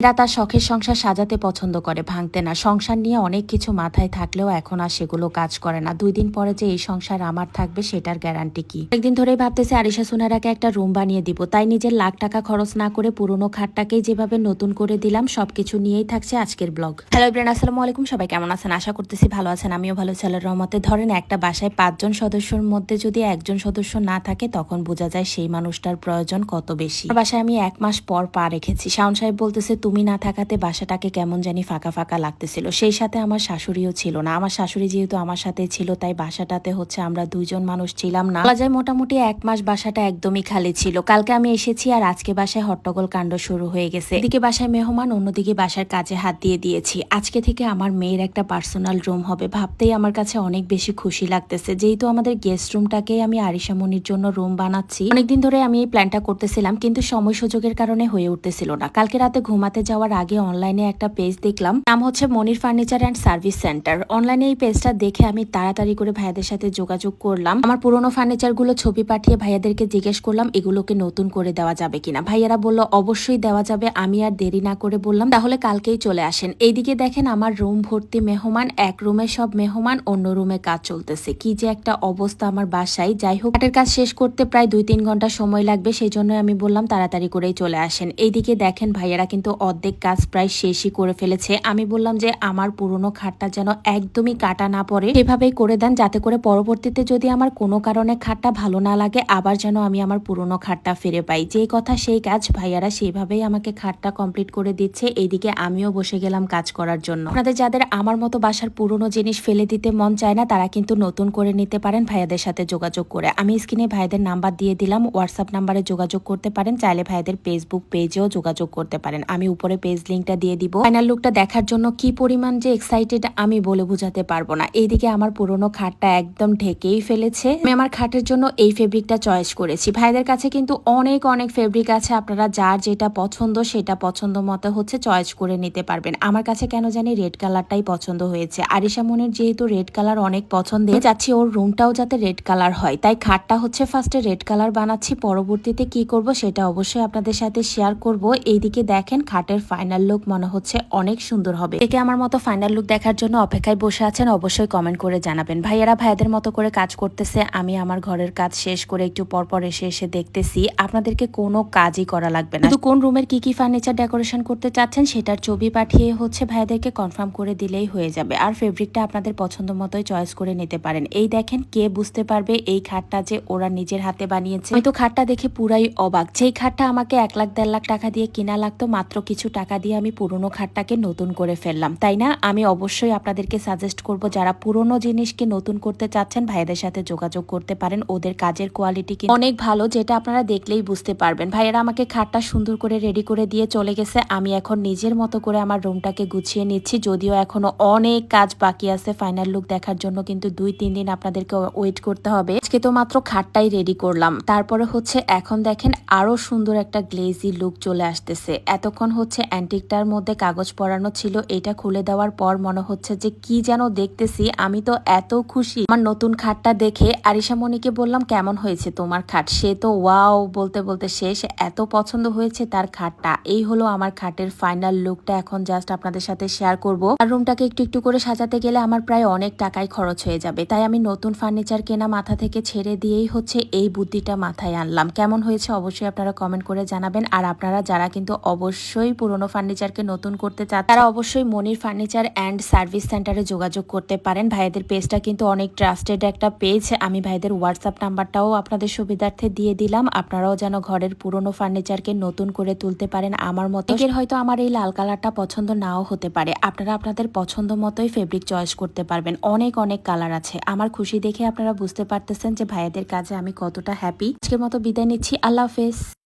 এরা তার শখের সংসার সাজাতে পছন্দ করে, ভাঙতে না। সংসার নিয়ে অনেক কিছু মাথায় থাকলেও এখন আর সেগুলো কাজ করে না। দুই দিন পরে যে এই সংসার আমার থাকবে সেটার গ্যারান্টি কি? একদিন ধরেই ভাবতেছে আরিশা সোনারাকে একটা রুম বানিয়ে দিব। তাই নিজের লাখ টাকা খরচ না করে পুরনো খাটটাকেই যেভাবে নতুন করে দিলাম, সবকিছু নিয়েই থাকছে আজকের ব্লগ। হ্যালো ইব্রান আসসালামু আলাইকুম। সবাই কেমন আছেন? আশা করতেছি ভালো আছেন। আমিও ভালো ছেলের রহমতে। ধরেন একটা বাসায় পাঁচজন সদস্যর মধ্যে যদি একজন সদস্য না থাকে, তখন বোঝা যায় সেই মানুষটার প্রয়োজন কত বেশি। বাসায় আমি এক মাস পর পা রেখেছি। শাওন সাহেব বলতেছে তুমি না থাকাতে বাসাটাকে কেমন জানি ফাঁকা ফাঁকা লাগতেছিল। সেই সাথে আমার শাশুড়িও ছিল না। আমার শাশুড়ি যেহেতু আমার সাথে ছিল, তাই বাসাটাতে হচ্ছে আমরা দুইজন মানুষ ছিলাম না। বলা যায় মোটামুটি এক মাস বাসাটা একদমই খালি ছিল। কালকে আমি এসেছি আর আজকে বাসায় হট্টগোল কাণ্ড শুরু হয়ে গেছে। এদিকে বাসায় মেহমান, অন্যদিকে বাসার কাজে হাত দিয়ে দিয়েছি। আজকে থেকে আমার মেয়ের একটা পার্সোনাল রুম হবে। ভাবতেই আমার কাছে অনেক বেশি খুশি লাগতেছে। যেহেতু আমাদের গেস্ট রুমটাকে আমি আরিশামনির জন্য রুম বানাচ্ছি, অনেকদিন ধরে আমি এই প্ল্যানটা করতেছিলাম, কিন্তু সময় সুযোগের কারণে হয়ে উঠতেছিল না। কালকে রাতে ঘুমাতে যাওয়ার আগে অনলাইনে একটা পেজ দেখলাম। নাম হচ্ছে Monir furniture and service centre. অনলাইনে এই পেজটা দেখে আমি তাড়াতাড়ি করে ভাইয়াদের সাথে যোগাযোগ করলাম। আমার পুরোনো ফার্নিচারগুলো ছবি পাঠিয়ে ভাইয়াদেরকে জিজ্ঞেস করলাম, এগুলোকে নতুন করে দেওয়া যাবে কিনা? ভাইয়ারা বলল, অবশ্যই দেওয়া যাবে। আমি আর দেরি না করে বললাম, তাহলে কালকেই চলে আসেন। এইদিকে দেখেন আমার রুম ভর্তি মেহমান, এক রুমে সব মেহমান, অন্য রুমে কাজ চলতেছে। কি যে একটা অবস্থা আমার বাসায়। যাই হোক কাঠের কাজ শেষ করতে প্রায় দুই তিন ঘণ্টা সময় লাগবে, সেই জন্য আমি বললাম, তাড়াতাড়ি করেই চলে আসেন। এইদিকে দেখেন ভাইয়ারা কিন্তু অর্ধেক কাজ প্রায় শেষই করে ফেলেছে। আমি বললাম যে আমার পুরনো খাটটা যেন একদমই কাটা না পড়ে। সেভাবেই করে দেন যাতে করে পরবর্তীতে যদি আমার কোনো কারণে খাটটা ভালো না লাগে, আবার যেন আমি আমার পুরনো খাটটা ফিরে পাই। যেই কথা সেই কাজ ভাইয়ারা সেইভাবেই আমাকে খাটটা কমপ্লিট করে দিচ্ছে। এইদিকে আমিও বসে গেলাম কাজ করার জন্য। আপনাদের যাদের আমার মতো বাসার পুরনো জিনিস ফেলে দিতে মন চায় না, তারা কিন্তু নতুন করে নিতে পারেন ভাইয়াদের সাথে যোগাযোগ করে। আমি স্ক্রিনে ভাইদের নাম্বার দিয়ে দিলাম, হোয়াটসঅ্যাপ নাম্বারে যোগাযোগ করতে পারেন, চাইলে ভাইদের ফেসবুক পেজেও যোগাযোগ করতে পারেন। আমি উপরে পেজ লিঙ্কটা দিয়ে দিব। ফাইনাল লুকটা দেখার জন্য কি পরিমাণ যে এক্সাইটেড আমি বলে বোঝাতে পারব না। এইদিকে আমার পুরনো খাটটা একদম ঢেকেই ফেলেছে। আমি আমার খাটের জন্য এই ফেব্রিকটা চয়েস করেছি। ভাইদের কাছে কিন্তু অনেক অনেক ফেব্রিক আছে। আপনারা যার যেটা পছন্দ, সেটা পছন্দ মতো হচ্ছে চয়েস করে নিতে পারবেন। আমার কাছে কেন জানি রেড কালারটাই পছন্দ হয়েছে। আরিশা মনের যেহেতু রেড কালার অনেক পছন্দের যাচ্ছি ওর রুমটাও যাতে রেড কালার হয়। তাই খাটটা হচ্ছে ফার্স্টে রেড কালার বানাচ্ছি। পরবর্তীতে কি করব সেটা অবশ্যই আপনাদের সাথে শেয়ার করব। এইদিকে দেখেন খাটের ফাইনাল লুক মনে হচ্ছে অনেক সুন্দর হবে। একে আমার মতো ফাইনাল লুক দেখার জন্য অপেক্ষায় বসে আছেন অবশ্যই কমেন্ট করে জানাবেন। ভাইয়ারা, ভাইয়াদের মতো করে কাজ করতেছে, আমি আমার ঘরের কাজ শেষ করে একটু পরপর এসে এসে দেখতেছি, আপনাদেরকে কোনো কাজই করা লাগবে না। কোন রুমের কি কি ফার্নিচার ডেকোরেশন করতে চাচ্ছেন সেটার ছবি পাঠিয়ে হচ্ছে ভাইয়াদেরকে কনফার্ম করে দিলেই হয়ে যাবে। আর ফেব্রিকটা আপনাদের পছন্দ মতোই চয়েস করে নিতে পারেন। এই দেখেন কে বুঝতে পারবে এই খাটটা যে ওরা নিজের হাতে বানিয়েছে। হয়তো খাটটা দেখে পুরাই অবাক। যেই খাটটা আমাকে এক লাখ, দেড় লাখ টাকা দিয়ে কিনা লাগতো, মাত্র কিছু টাকা দিয়ে আমি পুরনো খাটটাকে নতুন করে ফেললাম, তাই না? আমি অবশ্যই আপনাদেরকে সাজেস্ট করব, যারা পুরনো জিনিসকে নতুন করতে চাচ্ছেন, ভাইদের সাথে যোগাযোগ করতে পারেন, ওদের কাজের কোয়ালিটি কি অনেক ভালো, যেটা আপনারা দেখলেই বুঝতে পারবেন। ভাইয়েরা আমাকে খাটটা সুন্দর করে রেডি করে দিয়ে চলে গেছে, আমি এখন নিজের মতো করে আমার রুমটাকে গুছিয়ে নিচ্ছি, যদিও এখনও অনেক কাজ বাকি আছে ফাইনাল লুক দেখার জন্য কিন্তু দুই, তিন দিন আপনাদেরকে ওয়েট করতে হবে। আজকে তো মাত্র খাটটাই রেডি করলাম, তারপরে হচ্ছে এখন দেখেন আরও সুন্দর একটা গ্লেজি লুক চলে আসতেছে, এতক্ষণ হচ্ছে অ্যান্টিকটার মধ্যে কাগজ পরানো ছিল, এটা খুলে দেওয়ার পর মনে হচ্ছে যে কি যেন দেখতেছি, আমি তো এত খুশি। আমার নতুন খাটটা দেখে আরিশা মনিকে বললাম, কেমন হয়েছে তোমার খাট? সে তো ওয়াও বলতে বলতে শেষ, এত পছন্দ হয়েছে তার খাটটা। এই হলো আমার খাটের ফাইনাল লুকটা, এখন জাস্ট আপনাদের সাথে শেয়ার করব। আর রুমটাকে একটু একটু করে সাজাতে গেলে আমার প্রায় অনেক টাকাই খরচ হয়ে যাবে, তাই আমি নতুন ফার্নিচার কেনা মাথা থেকে ছেড়ে দিয়েই হচ্ছে এই বুদ্ধিটা মাথায় আনলাম। কেমন হয়েছে অবশ্যই আপনারা কমেন্ট করে জানাবেন, আর আপনারা যারা কিন্তু অবশ্যই পুরনো ফার্নিচারকে নতুন করতে চান তারা অবশ্যই মনির ফার্নিচার অ্যান্ড সার্ভিস সেন্টারে যোগাযোগ করতে পারেন। ভাইদের পেজটা কিন্তু অনেক ট্রাস্টেড একটা পেজ। আমি ভাইদের হোয়াটসঅ্যাপ নাম্বারটাও আপনাদের সুবিধার্থে দিয়ে দিলাম। আপনারাও যেন ঘরের পুরনো ফার্নিচারকে নতুন করে তুলতে পারেন আমার মতো। হয়তো আমার এই লাল কালারটা পছন্দ নাও হতে পারে। আপনারা আপনাদের পছন্দ মতোই ফেব্রিক চয়েস করতে পারবেন। অনেক অনেক কালার আছে। আমার খুশি দেখে আপনারা বুঝতে পারতেছেন যে ভাইয়াদের কাজে আমি কতটা হ্যাপি আজকের মতো বিদায় নিচ্ছি। আল্লাহ হাফেজ।